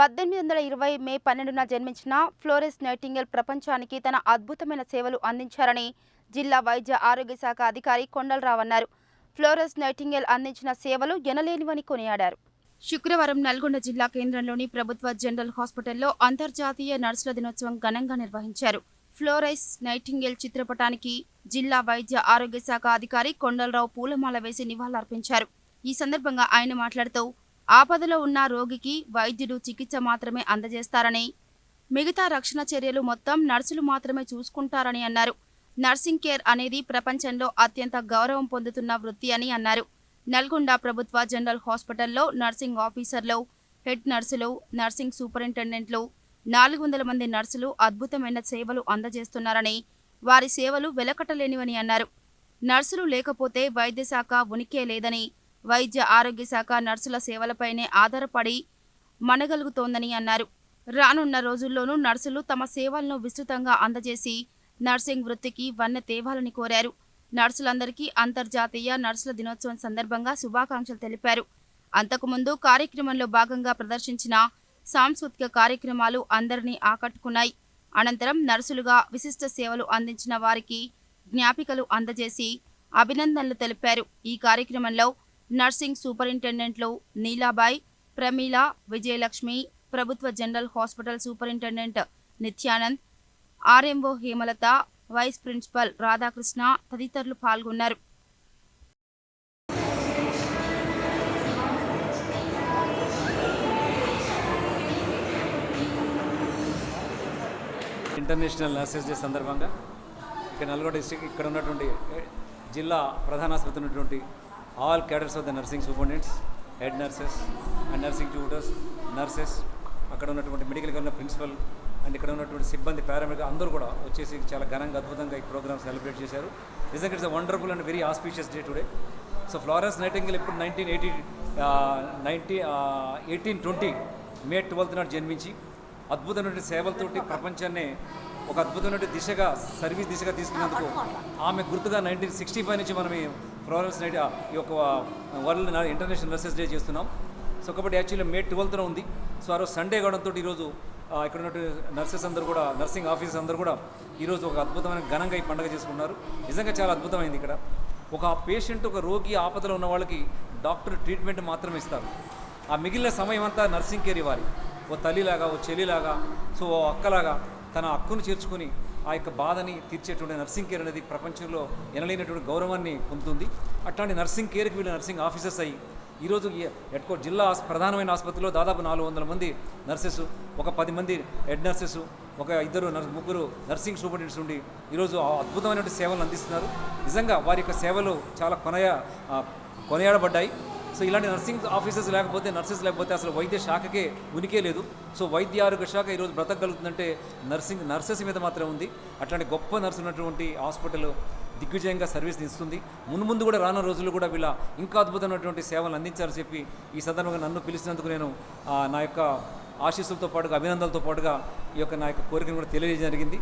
పద్దెనిమిది వందల ఇరవై మే పన్నెండున జన్మించిన ఫ్లోరెస్ నైటింగల్ ప్రపంచానికి తన అద్భుతమైన సేవలు అందించారని జిల్లా వైద్య ఆరోగ్య శాఖ అధికారి కొండలరావు అన్నారు ఫ్లోరెస్ నైటింగేల్ అందించిన సేవలు ఎనలేనివని కొనియాడారు. శుక్రవారం నల్గొండ జిల్లా కేంద్రంలోని ప్రభుత్వ జనరల్ హాస్పిటల్లో అంతర్జాతీయ నర్సుల దినోత్సవం ఘనంగా నిర్వహించారు. ఫ్లోరైస్ నైటింగేల్ చిత్రపటానికి జిల్లా వైద్య ఆరోగ్య శాఖ అధికారి కొండలరావు పూలమాల వేసి నివాళులర్పించారు. ఈ సందర్భంగా ఆయన మాట్లాడుతూ ఆపదలో ఉన్న రోగికి వైద్యుడు చికిత్స మాత్రమే అందజేస్తారని మిగతా రక్షణ చర్యలు మొత్తం నర్సులు మాత్రమే చూసుకుంటారని అన్నారు. నర్సింగ్ కేర్ అనేది ప్రపంచంలో అత్యంత గౌరవం పొందుతున్న వృత్తి అని అన్నారు. నల్గొండ ప్రభుత్వ జనరల్ హాస్పిటల్లో నర్సింగ్ ఆఫీసర్లు హెడ్ నర్సులు నర్సింగ్ సూపరింటెండెంట్లు నాలుగు వందల మంది నర్సులు అద్భుతమైన సేవలు అందజేస్తున్నారని వారి సేవలు వెలకట్టలేనివని అన్నారు. నర్సులు లేకపోతే వైద్యశాఖ ఉనికే లేదని వైద్య ఆరోగ్య శాఖ నర్సుల సేవలపైనే ఆధారపడి మనగలుగుతోందని అన్నారు. రానున్న రోజుల్లోనూ నర్సులు తమ సేవలను విస్తృతంగా అందజేసి నర్సింగ్ వృత్తికి వన్నె తేవాలని కోరారు. నర్సులందరికీ అంతర్జాతీయ నర్సుల దినోత్సవం సందర్భంగా శుభాకాంక్షలు తెలిపారు. అంతకుముందు కార్యక్రమంలో భాగంగా ప్రదర్శించిన సాంస్కృతిక కార్యక్రమాలు అందరినీ ఆకట్టుకున్నాయి. అనంతరం నర్సులుగా విశిష్ట సేవలు అందించిన వారికి జ్ఞాపికలు అందజేసి అభినందనలు తెలిపారు. ఈ కార్యక్రమంలో నర్సింగ్ సూపరింటెండెంట్లు నీలాబాయ్ ప్రమీల విజయలక్ష్మి ప్రభుత్వ general hospital superintendent Nityanand RMO Hemalatha vice principal Radhakrishna తదితరులు పాల్గొన్నారు. ఇంటర్నేషనల్ నర్సెస్ డే సందర్భంగా ఇక్కడ నల్గొండ డిస్టిక్ ఇక్కడ ఉన్నటువంటి జిల్లా ప్రధాన ఆసుపత్రి ఉన్నటువంటి all cadres of the nursing superintendents head nurses and nursing tutors nurses అక్కడ ఉన్నటువంటి మెడికల్ ఉన్న ప్రిన్సిపల్ అండ్ ఇక్కడ ఉన్నటువంటి సిబ్బంది పారామెడికల్ అందరూ కూడా వచ్చేసి చాలా ఘనంగా అద్భుతంగా ఈ ప్రోగ్రామ్ సెలబ్రేట్ చేశారు. నిజంగా it's a wonderful and very auspicious day today so Florence Nightingale ఇప్పుడు nineteen eighty ninety eighteen twenty May twelfth నాడు జన్మించి అద్భుతమైన సేవలతోటి ప్రపంచాన్ని ఒక అద్భుతమైన దిశగా సర్వీస్ దిశగా తీసుకున్నందుకు ఆమె గుర్తుగా నైన్టీన్ సిక్స్టీ ఫైవ్ నుంచి మనం ఈ ఫ్లోరెన్స్ నైట్ ఈ యొక్క వరల్డ్ ఇంటర్నేషనల్ నర్సెస్ డే చేస్తున్నాం. సో కాబట్టి యాక్చువల్లీ మే ట్వెల్త్న ఉంది. సో ఆ రోజు సండే కావడంతో ఈరోజు ఇక్కడ ఉన్నటువంటి నర్సెస్ అందరూ కూడా నర్సింగ్ ఆఫీసర్స్ అందరూ కూడా ఈరోజు ఒక అద్భుతమైన ఘనంగా ఈ పండుగ చేసుకున్నారు. నిజంగా చాలా అద్భుతమైంది ఇక్కడ. ఒక పేషెంట్ ఒక రోగి ఆపదలో ఉన్న వాళ్ళకి డాక్టర్ ట్రీట్మెంట్ మాత్రమే ఇస్తారు. ఆ మిగిలిన సమయం అంతా నర్సింగ్ కేర్ ఇవ్వాలి ఓ తల్లిలాగా ఓ చెల్లిలాగా సో ఓ అక్కలాగా తన హక్కును చేర్చుకొని ఆ యొక్క బాధని తీర్చేటువంటి నర్సింగ్ కేర్ అనేది ప్రపంచంలో ఎనలేనటువంటి గౌరవాన్ని పొందుతుంది. అట్లాంటి నర్సింగ్ కేర్కి వీళ్ళు నర్సింగ్ ఆఫీసర్స్ అయ్యి ఈరోజు ఎట్కో జిల్లా ప్రధానమైన ఆసుపత్రిలో దాదాపు నాలుగు వందల మంది నర్సెస్ ఒక పది మంది హెడ్ నర్సెస్ ఒక ఇద్దరు నర్స్ ముగ్గురు నర్సింగ్ సూపరింటెండెంట్స్ ఉండి ఈరోజు ఆ అద్భుతమైనటువంటి సేవలు అందిస్తున్నారు. నిజంగా వారి యొక్క సేవలు చాలా కొనయ కొనయాడబడ్డాయి. సో ఇలాంటి నర్సింగ్ ఆఫీసర్స్ లేకపోతే నర్సెస్ లేకపోతే అసలు వైద్య శాఖకే ఉనికే లేదు. సో వైద్య ఆరోగ్య శాఖ ఈరోజు బ్రతకగలుగుతుందంటే నర్సింగ్ నర్సెస్ మీద మాత్రమే ఉంది. అట్లాంటి గొప్ప నర్సు ఉన్నటువంటి హాస్పిటల్ దిగ్విజయంగా సర్వీస్ ఇస్తుంది మున్ముందు ముందు కూడా రానున్న రోజుల్లో కూడా వీళ్ళ ఇంకా అద్భుతమైనటువంటి సేవలు అందించాలని చెప్పి ఈ సందర్భంగా నన్ను పిలిచినందుకు నేను నా యొక్క ఆశీస్సులతో పాటుగా అభినందనలతో పాటుగా ఈ యొక్క నా యొక్క కోరికను కూడా తెలియజేయడం జరిగింది.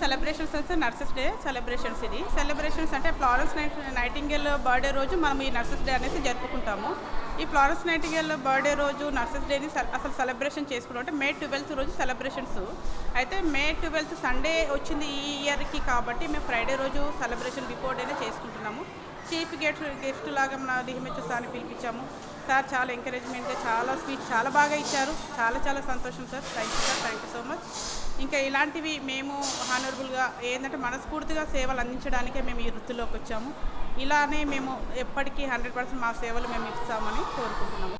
సెలబ్రేషన్స్ అంటే నర్సెస్ డే సెలబ్రేషన్స్ ఇది. సెలబ్రేషన్స్ అంటే ఫ్లారెన్స్ నైట్ నైటింగేల్ బర్త్డే రోజు మనం ఈ నర్సెస్ డే అనేది జరుపుకుంటాము. ఈ ఫ్లారెన్స్ నైటింగేల్ బర్త్డే రోజు నర్సెస్ డేని సెల- అసలు సెలబ్రేషన్ చేసుకుంటాం అంటే మే ట్వెల్త్ రోజు సెలబ్రేషన్స్ అయితే మే ట్వెల్త్ సండే వచ్చింది ఈ ఇయర్కి కాబట్టి మేము ఫ్రైడే రోజు సెలబ్రేషన్ బిఫోర్ డేనే చేసుకుంటున్నాము. చీఫ్ గెస్ట్ గెస్ట్ లాగా మన డిహెచ్ఎస్ సార్ని పిలిపించాము. సార్ చాలా ఎంకరేజ్మెంట్గా చాలా స్వీట్ చాలా బాగా ఇచ్చారు. చాలా చాలా సంతోషం sir. Thank you sir thank you so much ఇంకా ఇలాంటివి మేము హానరబుల్గా ఏంటంటే మనస్ఫూర్తిగా సేవలు అందించడానికే మేము ఈ వృత్తిలోకి వచ్చాము. ఇలానే మేము ఎప్పటికీ హండ్రెడ్ పర్సెంట్ మా సేవలు మేము ఇస్తామని కోరుకుంటున్నాము.